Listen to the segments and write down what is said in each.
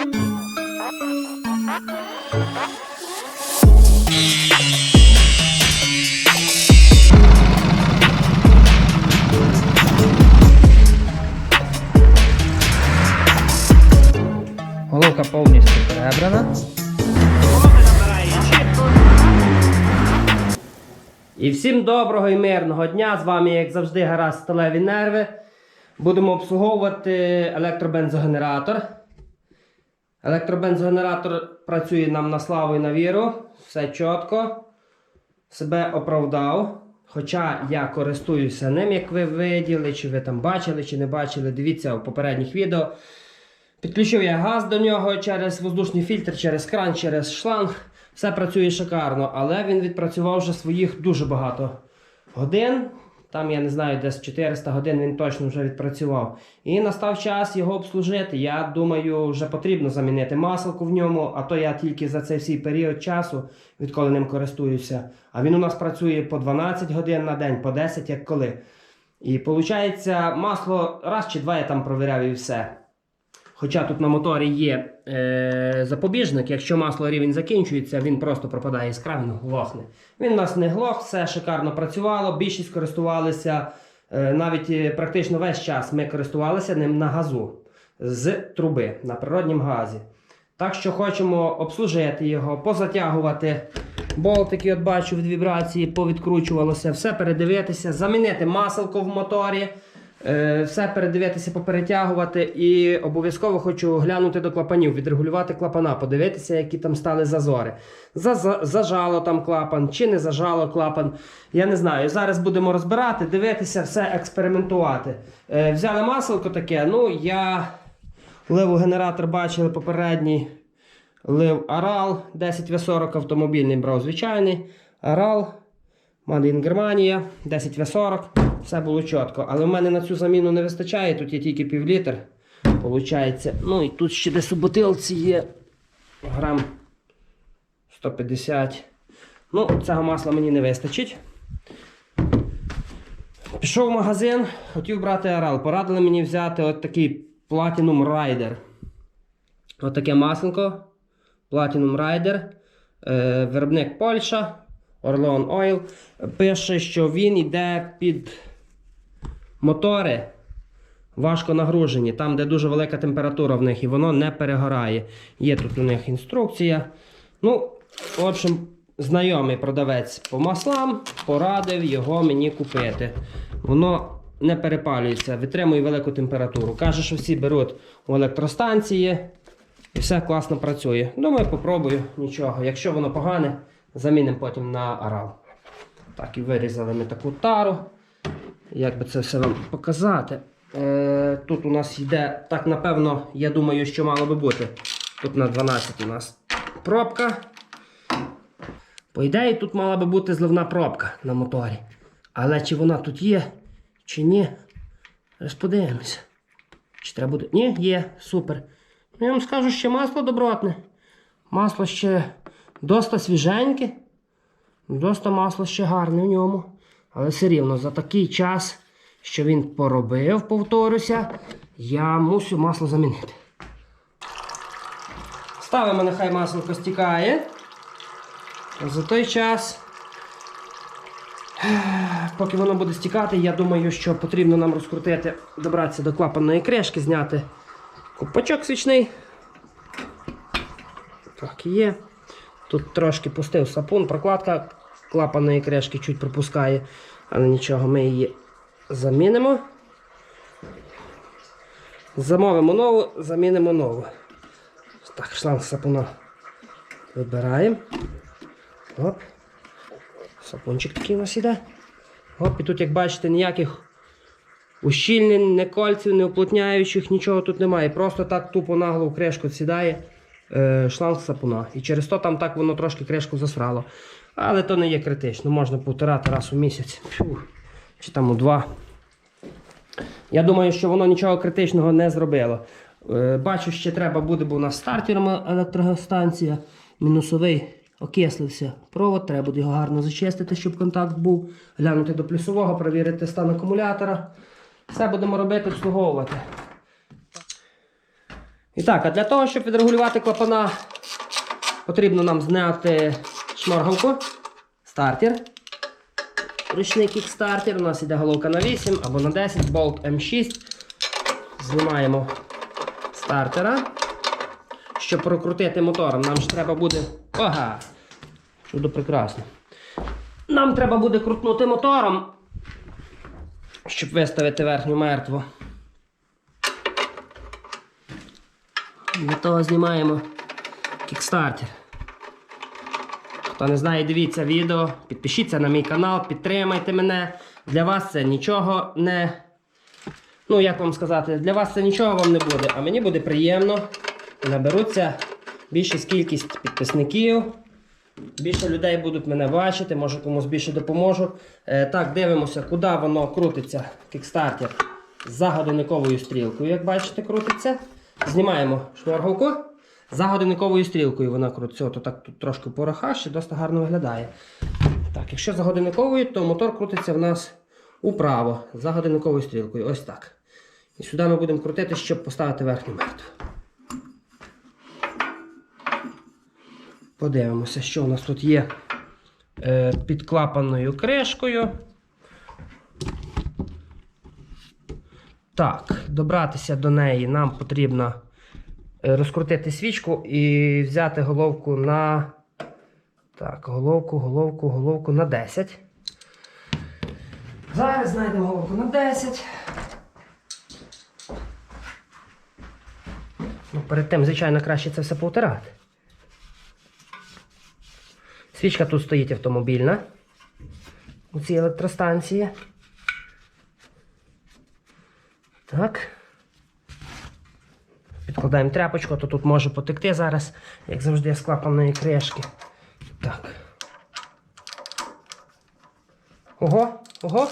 Головка повністю перебрана. І всім доброго і мирного дня. З вами, як завжди, гаразд сталеві нерви. Будемо обслуговувати електробензогенератор. Електробензогенератор працює нам на славу і на віру. Все чітко. Себе оправдав. Хоча я користуюся ним, як ви виділи, чи ви там бачили, чи не бачили. Дивіться у попередніх відео. Підключив я газ до нього через воздушний фільтр, через кран, через шланг. Все працює шикарно, але він відпрацював вже своїх дуже багато годин. Там, я не знаю, десь 400 годин він точно вже відпрацював. І настав час його обслужити. Я думаю, вже потрібно замінити масло в ньому, а то я тільки за цей всій період часу, відколи ним користуюся. А він у нас працює по 12 годин на день, по 10, як коли. І виходить, масло раз чи два я там провіряв і все. Хоча тут на моторі є запобіжник, якщо масло рівень закінчується, він просто пропадає іскра, він глохне. Він у нас не глох, все шикарно працювало, більшість користувалися, е, навіть е, практично весь час ми користувалися ним на газу з труби на природнім газі. Так що хочемо обслужити його, позатягувати болтики, от бачу від вібрації, повідкручувалося, все передивитися, замінити маселко в моторі. Е, Все передивитися, поперетягувати і обов'язково хочу глянути до клапанів, відрегулювати клапана, подивитися, які там стали зазори. За, за- зажало там клапан чи не зажало клапан. Я не знаю. Зараз будемо розбирати, дивитися, все експериментувати. Е, Взяли маселко таке. Ну, я лив генератор бачили попередній. Лив Арал 10В40 автомобільний брав звичайний. Арал in Германія, 10 В40, все було чітко. Але в мене на цю заміну не вистачає, тут є тільки пів літр. Получається. Ну і тут ще десь у бутилці є грам 150. Ну, цього масла мені не вистачить. Пішов в магазин, хотів брати Арал. Порадили мені взяти от такий Platinum Rider. От таке масленко. Platinum Rider. Е, виробник Польща. Orlean Oil. Пише, що він йде під мотори важко нагружені, там, де дуже велика температура в них, і воно не перегорає. Є тут у них інструкція. Ну, в общем, знайомий продавець по маслам порадив його мені купити. Воно не перепалюється, витримує велику температуру. Каже, що всі беруть у електростанції і все класно працює. Думаю, попробую нічого. Якщо воно погане, замінимо потім на арал. Так, і вирізали ми таку тару. Як би це все вам показати? Е, тут у нас йде, так напевно, я думаю, що мало би бути. Тут на 12 у нас пробка. По ідеї, тут мала би бути зливна пробка на моторі. Але чи вона тут є, чи ні? Зараз подивимося. Чи треба буде. Ні, є, супер. Ну, я вам скажу, ще масло добротне. Масло ще доста свіженьке. Доста масло ще гарне в ньому. Але все рівно за такий час, що він поробив, повторюся, я мусю масло замінити. Ставимо, нехай масло стікає. За той час, поки воно буде стікати, я думаю, що потрібно нам розкрутити, добратися до клапанної кришки, зняти купачок свічний. Так, є. Тут трошки пустив сапун, прокладка клапаної кришки чуть пропускає, але нічого, ми її замінимо. Замовимо нову, замінимо нову. Так, шланг сапуна вибираємо. Оп. Сапунчик такий у нас іде. Оп, і тут, як бачите, ніяких ущільнень, не кольців, не уплотняючих, нічого тут немає. Просто так тупо нагло в кришку сідає е, шланг сапуна. І через то там так воно трошки кришку засрало. Але то не є критично, можна повторати раз у місяць. Фух. Чи там у два. Я думаю, що воно нічого критичного не зробило. Е, Бачу, ще треба буде, бо у нас стартерна електростанція, мінусовий окислився провод, треба буде його гарно зачистити, щоб контакт був, глянути до плюсового, перевірити стан акумулятора. Все будемо робити, обслуговувати. І так, а для того, щоб відрегулювати клапана, потрібно нам зняти шморгалку, стартер. Ручний кікстартер. У нас іде головка на 8 або на 10, болт М6. Знімаємо стартера. Щоб прокрутити мотором, нам ж треба буде. Ага! Чудо прекрасно. Нам треба буде крутнути мотором, щоб виставити верхню мертву. Для того знімаємо кікстартер. Хто не знає, дивіться відео, підпишіться на мій канал, підтримайте мене. Для вас це нічого не. Ну, як вам сказати, для вас це нічого вам не буде, а мені буде приємно. Наберуться більшість кількість підписників. Більше людей будуть мене бачити, може комусь більше допоможу. Е, так, дивимося, куди воно крутиться, кікстартер за годинниковою стрілкою, як бачите, крутиться. Знімаємо шморгалку. За годинниковою стрілкою вона крутиться. От так тут трошки пороха, ще досить гарно виглядає. Так, якщо за годинниковою, то мотор крутиться в нас управо, за годинниковою стрілкою. Ось так. І сюди ми будемо крутити, щоб поставити верхню мертву. Подивимося, що у нас тут є е, під клапанною кришкою. Так, добратися до неї нам потрібно розкрутити свічку і взяти головку на. Так, головку, головку, головку на 10. Зараз знайдемо головку на 10. Ну, перед тим, звичайно, краще це все повтирати. Свічка тут стоїть автомобільна у цій електростанції. Так. Підкладаємо тряпочку, то тут може потекти зараз, як завжди, з клапаної кришки. Так. Ого, ого.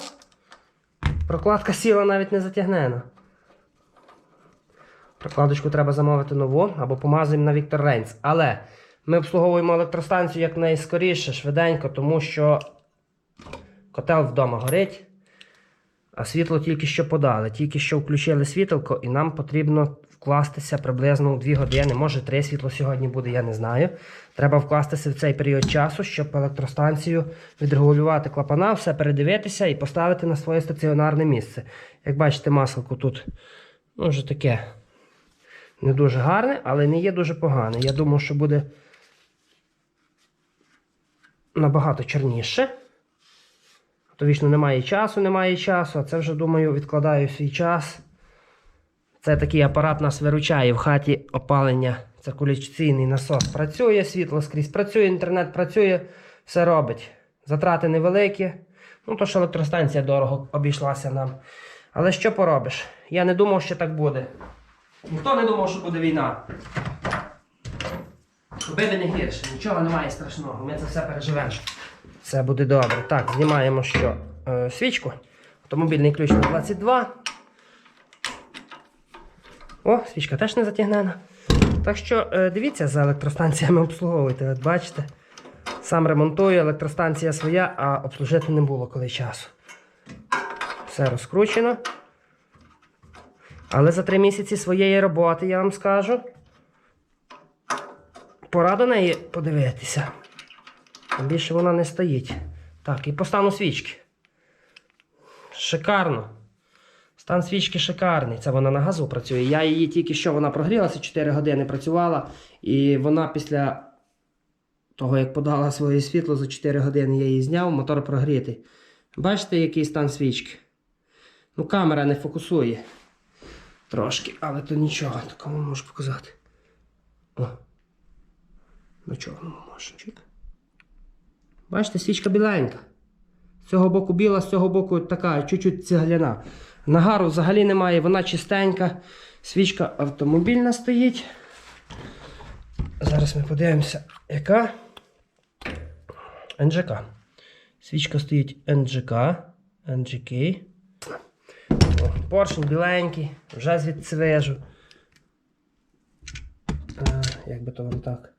Прокладка сіла навіть не затягнена. Прокладочку треба замовити нову або помазуємо на Віктор Рейнс. Але ми обслуговуємо електростанцію якнайскоріше, швиденько, тому що котел вдома горить, а світло тільки що подали. Тільки що включили світилко, і нам потрібно вкластися приблизно у 2 години. Може 3 світло сьогодні буде, я не знаю. Треба вкластися в цей період часу, щоб електростанцію відрегулювати клапана, все передивитися і поставити на своє стаціонарне місце. Як бачите, масло тут ну, вже таке не дуже гарне, але не є дуже погане. Я думаю, що буде набагато чорніше. То вічно немає часу, немає часу, а це вже, думаю, відкладаю свій час. Це такий апарат нас виручає в хаті опалення. Циркуляційний насос працює, світло скрізь працює, інтернет працює, все робить. Затрати невеликі. Ну, то що електростанція дорого обійшлася нам. Але що поробиш? Я не думав, що так буде. Ніхто не думав, що буде війна. Буде не гірше, нічого немає страшного. Ми це все переживемо. Все буде добре. Так, знімаємо що? Е, свічку. Автомобільний ключ на 22. О, свічка теж не затягнена. Так що е, дивіться за електростанціями обслуговуйте. От бачите. Сам ремонтую, електростанція своя, а обслужити не було коли часу. Все розкручено. Але за три місяці своєї роботи я вам скажу. Пора до неї подивитися. Більше вона не стоїть. Так, і по стану свічки. Шикарно. Стан свічки шикарний. Це вона на газу працює. Я її тільки що вона прогрілася, 4 години працювала, і вона після того, як подала своє світло за 4 години, я її зняв, мотор прогрітий. Бачите, який стан свічки? Ну, камера не фокусує. Трошки, але то нічого, такому можу показати. О. На чорному може. Бачите, свічка біленька. З цього боку біла, з цього боку така, чуть-чуть цегляна. Нагару взагалі немає, вона чистенька. Свічка автомобільна стоїть. Зараз ми подивимося, яка. НЖК. Свічка стоїть НЖК. О, Поршень біленький, вже звідсвіжу. як би то вам так.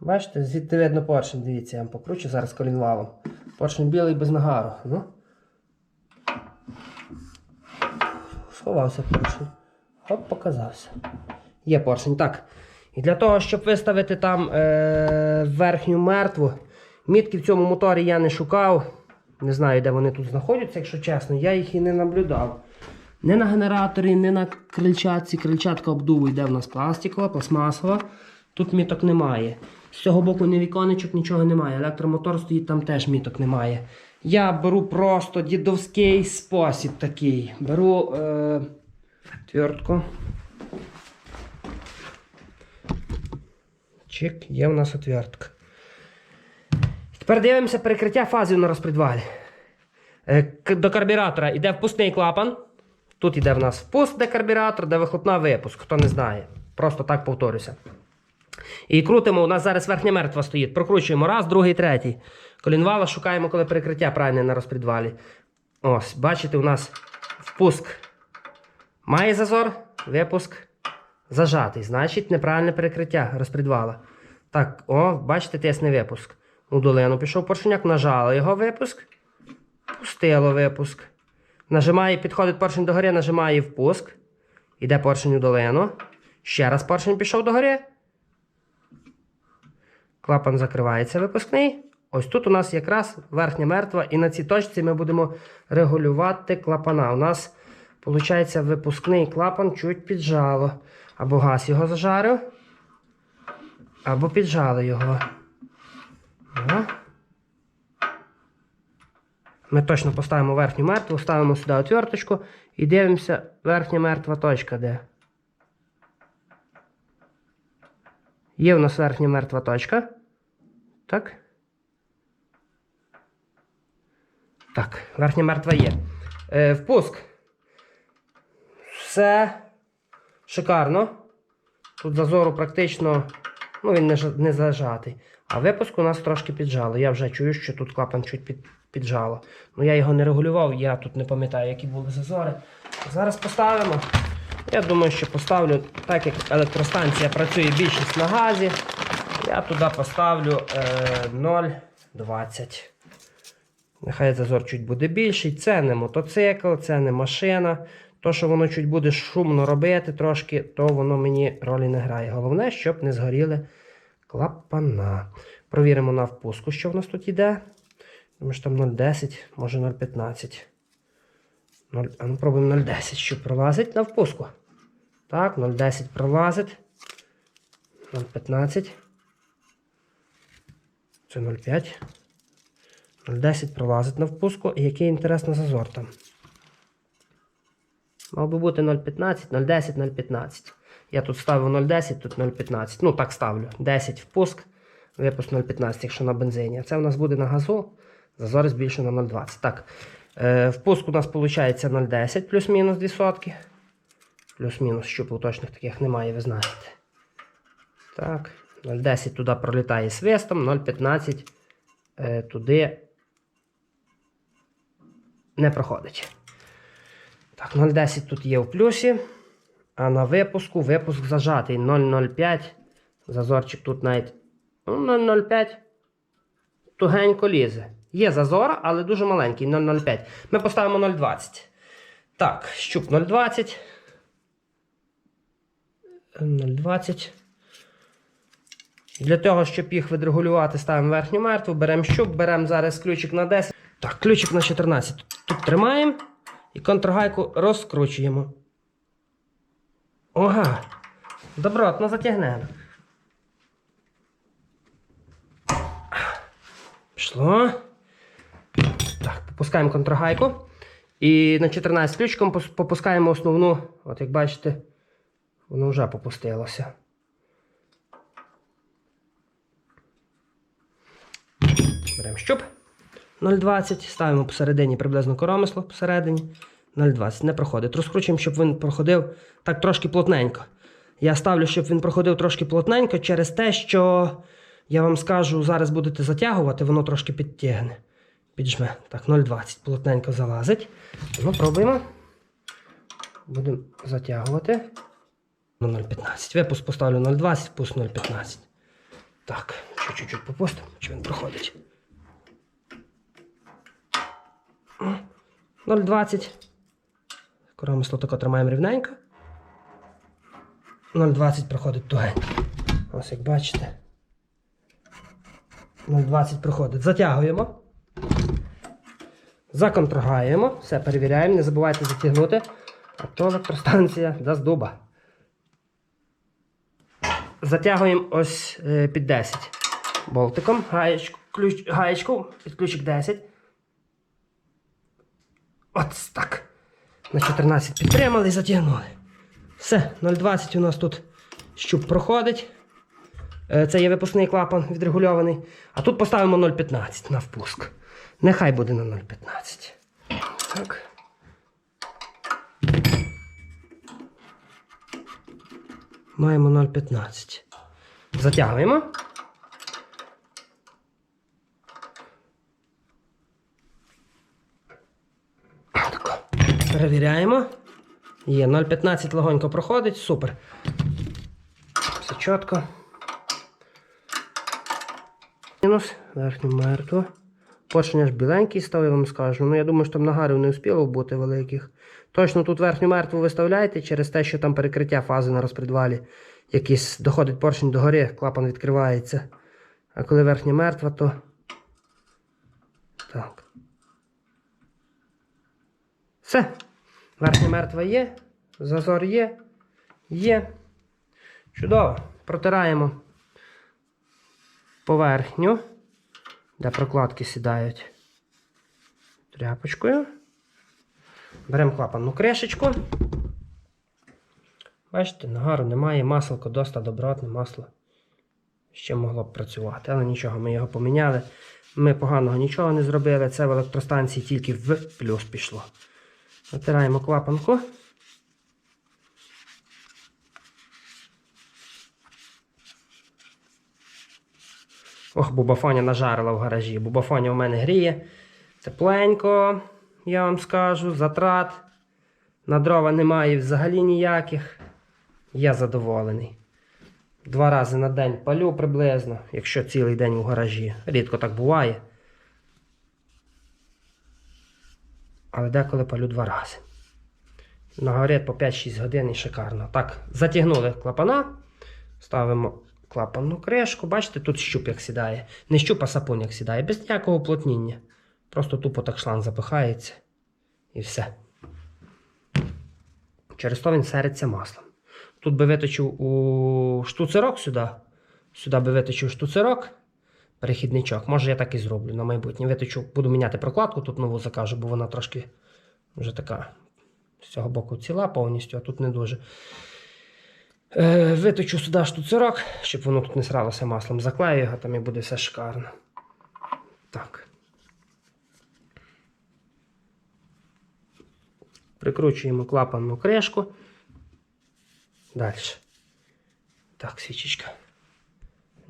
Бачите, звідти видно поршень, дивіться, я вам покручу зараз колінвалом. Поршень білий без нагару. Ну. Сховався поршень. Оп, показався. Є поршень. Так. І для того, щоб виставити там е- верхню мертву, мітки в цьому моторі я не шукав. Не знаю, де вони тут знаходяться, якщо чесно, я їх і не наблюдав. Не на генераторі, не на крильчатці. Крильчатка обдуву йде в нас пластикова, пластмасова. Тут міток немає. З цього боку ні віконечок, нічого немає. Електромотор стоїть, там теж міток немає. Я беру просто дідовський спосіб такий. Беру е, твертку. Чик, є в нас отвертка. Тепер дивимося перекриття фазів на розпредвалі. Е, До карбюратора йде впускний клапан. Тут йде в нас впуск, де карбюратор, де вихлопна випуск, хто не знає. Просто так повторюся. І крутимо, у нас зараз верхня мертва стоїть. Прокручуємо раз, другий, третій. Колінвала шукаємо, коли перекриття правильне на розпредвалі. Ось, бачите, у нас впуск має зазор, випуск зажатий. Значить, неправильне перекриття розпредвала. Так, о, бачите, тисне випуск. У долину пішов поршняк, нажали його випуск. Пустило випуск. Нажимає, підходить поршень догори, нажимає впуск. Іде поршень у долину. Ще раз поршень пішов догори. Клапан закривається випускний. Ось тут у нас якраз верхня мертва, і на цій точці ми будемо регулювати клапана. У нас, виходить, випускний клапан чуть піджало. Або газ його зажарив, або піджали його. Ми точно поставимо верхню мертву, ставимо сюди отверточку і дивимося верхня мертва точка де. Є в нас верхня мертва точка. Так. Так, верхня мертва є. Е, впуск. Все шикарно. Тут зазору практично, ну він не, не зажатий. А випуск у нас трошки піджало. Я вже чую, що тут клапан чуть під, піджало. Ну я його не регулював, я тут не пам'ятаю, які були зазори. Зараз поставимо. Я думаю, що поставлю, так як електростанція працює більшість на газі, я туди поставлю е, 0,20. Нехай зазор чуть буде більший. Це не мотоцикл, це не машина. То, що воно чуть буде шумно робити трошки, то воно мені ролі не грає. Головне, щоб не згоріли клапана. Провіримо на впуску, що в нас тут йде. Думаю, що там 0,10, може 0,15. а ну пробуємо 0,10, що пролазить на впуску. Так, 0,10 пролазить. 0,15. Це 0,5. 0,10 пролазить на впуску. І який інтересний зазор там. Мав би бути 0,15, 0,10, 0,15. Я тут ставив 0,10, тут 0,15. Ну, так ставлю. 10 впуск, випуск 0,15, якщо на бензині. Це у нас буде на газу. Зазор збільшено на 0,20. Так. Е, впуск у нас виходить 0,10 плюс-мінус 2 сотки. Плюс-мінус, щупл точних таких немає, ви знаєте. Так. 0,10 туди пролітає свистом, 0,15 е, туди не проходить. Так, 0,10 тут є в плюсі. А на випуску випуск зажатий 0,05. Зазорчик тут навіть ну, 0,05. Тугенько лізе. Є зазор, але дуже маленький 0,05. Ми поставимо 0,20. Так, щуп 0,20. 0,20. Для того, щоб їх відрегулювати, ставимо верхню мертву, беремо щуп, беремо зараз ключик на 10. Так, ключик на 14. Тут тримаємо і контргайку розкручуємо. Ага. Добротно затягнемо. Пішло. Так, попускаємо контрагайку. І на 14 ключиком пос- попускаємо основну. От як бачите, воно вже попустилося. Беремо щуп 0,20, ставимо посередині приблизно коромисло посередині. 0,20 не проходить. Розкручуємо, щоб він проходив так трошки плотненько. Я ставлю, щоб він проходив трошки плотненько через те, що я вам скажу, зараз будете затягувати, воно трошки підтягне. Піджме. Так, 0,20 плотненько залазить. Ну, пробуємо. Будемо затягувати. 0,15. Випуск поставлю 0,20, впуск 0,15. Так, чуть-чуть попустимо, чи він проходить. 0,20. Коромисло тако тримаємо рівненько. 0,20 проходить тугенько. Ось як бачите. 0,20 проходить. Затягуємо. Законтрагаємо. Все перевіряємо. Не забувайте затягнути. А то електростанція дасть дуба. Затягуємо ось е, під 10 болтиком. Гаєчку, ключ, гаєчку під ключик 10. От так. На 14 підтримали і затягнули. Все, 0,20 у нас тут щуп проходить. Е, Це є випускний клапан відрегульований. А тут поставимо 0,15 на впуск. Нехай буде на 0,15. Так. Маємо 0,15. Затягуємо. Перевіряємо. Є 0,15 легонько проходить. Супер. Все чітко. Мінус, верхню мертво. Поршень аж біленький став, я вам скажу. Ну, я думаю, що там нагарів не успіло бути великих. Точно тут верхню мертву виставляєте через те, що там перекриття фази на розпредвалі. Якийсь доходить поршень до гори, клапан відкривається. А коли верхня мертва, то. Так. Все. Верхня мертва є. Зазор є. Є. Чудово. Протираємо поверхню, де прокладки сідають тряпочкою. Беремо клапанну кришечку. Бачите, нагару немає, масло досить добротне масло. Ще могло б працювати, але нічого, ми його поміняли. Ми поганого нічого не зробили. Це в електростанції тільки в плюс пішло. Натираємо клапанку. Ох, бубафоня нажарила в гаражі. Бубафоня у мене гріє. Тепленько, я вам скажу, затрат. На дрова немає взагалі ніяких. Я задоволений. Два рази на день палю приблизно, якщо цілий день у гаражі. Рідко так буває. Але деколи палю два рази. На горі по 5-6 годин і шикарно. Так, затягнули клапана. Ставимо клапанну кришку. Бачите, тут щуп як сідає. Не щуп, а сапун як сідає, без ніякого уплотніння. Просто тупо так шланг запихається. І все. Через то він сериться маслом. Тут би виточив у штуцерок сюди. Сюди би виточив штуцерок. Перехідничок. Може я так і зроблю на майбутнє. Виточу, буду міняти прокладку, тут нову закажу, бо вона трошки вже така з цього боку ціла повністю, а тут не дуже. Е, виточу сюди штуцерок, щоб воно тут не сралося маслом. Заклею його, там і буде все шикарно. Так. Прикручуємо клапанну кришку. Далі. Так, свічечка.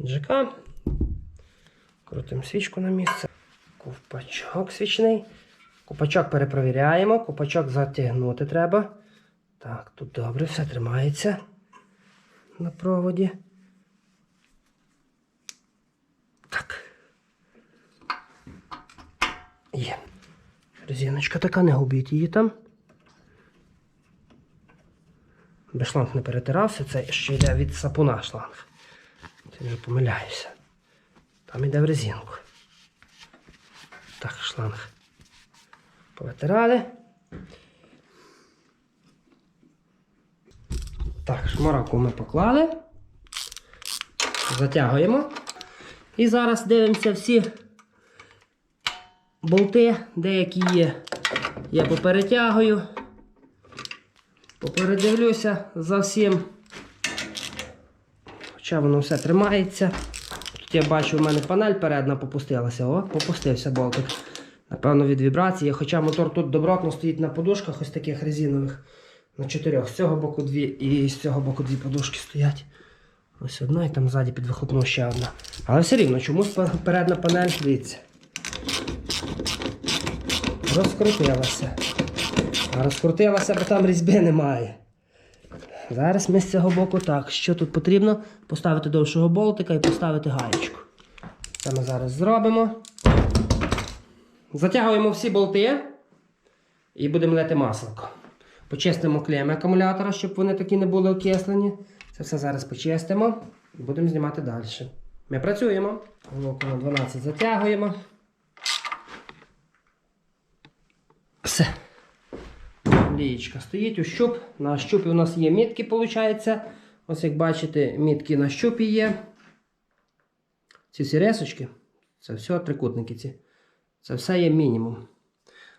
Джека. Крутимо свічку на місце. Ковпачок свічний. Купачок перепровіряємо. Купачок затягнути треба. Так, тут добре, все тримається на проводі. Так. Є. Резиночка така, не губіть її там. Бо шланг не перетирався, це ще йде від сапуна шланг. Це вже помиляюся. Там йде в резинку. Так, шланг. Повитирали. Так, шмараку ми поклали. Затягуємо. І зараз дивимося всі болти, деякі є. Я поперетягую. Попередивлюся за всім. Хоча воно все тримається. Я бачу, у мене панель передна попустилася. О, попустився болтик. Напевно, від вібрації. Хоча мотор тут добротно стоїть на подушках ось таких резинових. На чотирьох. З цього боку дві і з цього боку дві подушки стоять. Ось одна і там ззаді під вихлопну ще одна. Але все рівно, чомусь передна панель, дивіться. Розкрутилася. А розкрутилася, бо там різьби немає. Зараз ми з цього боку так. Що тут потрібно? Поставити довшого болтика і поставити гаєчку. Це ми зараз зробимо. Затягуємо всі болти і будемо лити масло. Почистимо клеми акумулятора, щоб вони такі не були окислені. Це все зараз почистимо і будемо знімати далі. Ми працюємо. Головку на 12 затягуємо. Все. Лієчка стоїть у щуп. На щупі у нас є мітки, виходить. Ось як бачите, мітки на щупі є. Ці всі рисочки, це все трикутники ці. Це все є мінімум.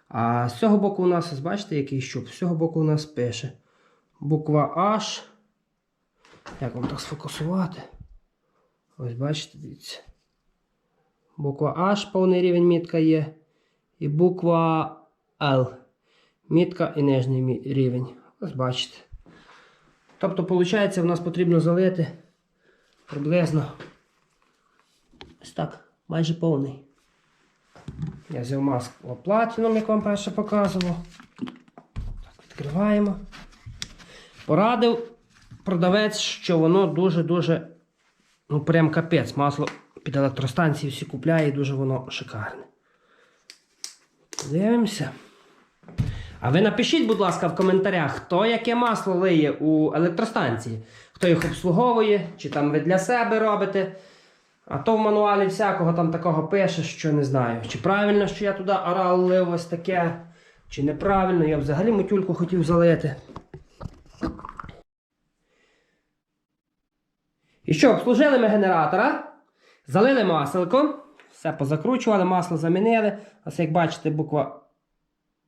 А з цього боку у нас, бачите, який щуп? З цього боку у нас пише буква H. Як вам так сфокусувати? Ось бачите, дивіться. Буква H, повний рівень мітка є. І буква L. Мітка і нижній рівень. Ось бачите. Тобто, виходить, в нас потрібно залити приблизно ось так, майже повний. Я взяв маску Platinum, як вам перше показував. Так, відкриваємо. Порадив продавець, що воно дуже-дуже, ну прям капець. Масло під електростанції всі купляє і дуже воно шикарне. Дивимося. А ви напишіть, будь ласка, в коментарях, хто яке масло лиє у електростанції, хто їх обслуговує, чи там ви для себе робите. А то в мануалі всякого там такого пише, що не знаю. Чи правильно, що я туди орал лив ось таке, чи неправильно, я взагалі мутюльку хотів залити. І що, обслужили ми генератора, залили маселко, все позакручували, масло замінили. Ось як бачите, буква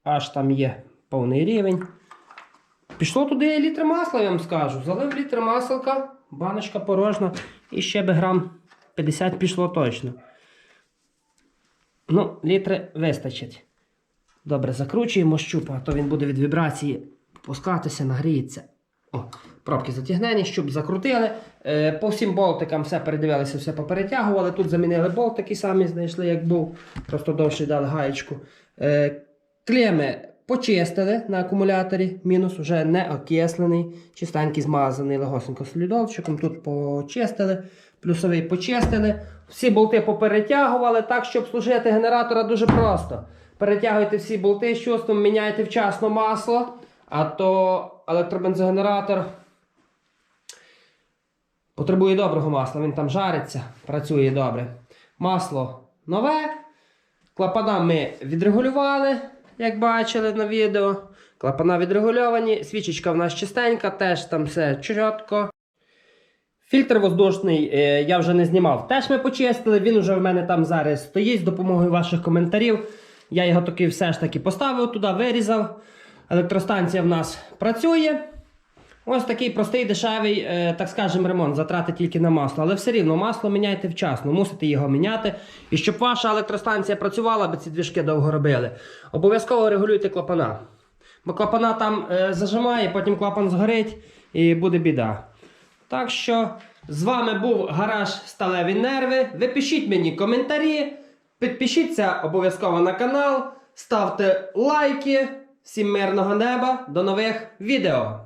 Аж там є повний рівень. Пішло туди літр масла, я вам скажу. Залив літр маселка, баночка порожна, і ще би грам 50 пішло точно. Ну, літри вистачить. Добре, закручуємо щуп, а то він буде від вібрації пускатися, нагріється. О, пробки затягнені, щуп закрутили. Е, по всім болтикам все передивилися, все поперетягували. Тут замінили болт такий самий, знайшли, як був. Просто довше дали гаєчку. Клеми почистили на акумуляторі, мінус вже не окислений, чистенький змазаний легосенько слідовчиком. Тут почистили, плюсовий почистили. Всі болти поперетягували так, щоб служити генератора дуже просто. Перетягуйте всі болти з чувством, міняйте вчасно масло, а то електробензогенератор потребує доброго масла. Він там жариться, працює добре. Масло нове. Клапана ми відрегулювали, як бачили на відео. Клапана відрегульовані, свічечка в нас чистенька, теж там все чітко. Фільтр воздушний е, я вже не знімав. Теж ми почистили. Він вже в мене там зараз стоїть з допомогою ваших коментарів. Я його таки все ж таки поставив туди, вирізав. Електростанція в нас працює. Ось такий простий дешевий, е, так скажемо, ремонт, затрати тільки на масло. Але все рівно масло міняйте вчасно, мусите його міняти. І щоб ваша електростанція працювала, аби ці двіжки довго робили, обов'язково регулюйте клапана. Бо клапана там е, зажимає, потім клапан згорить і буде біда. Так що з вами був гараж Сталеві Нерви. Ви пишіть мені коментарі, підпишіться обов'язково на канал, ставте лайки. Всім мирного неба, до нових відео!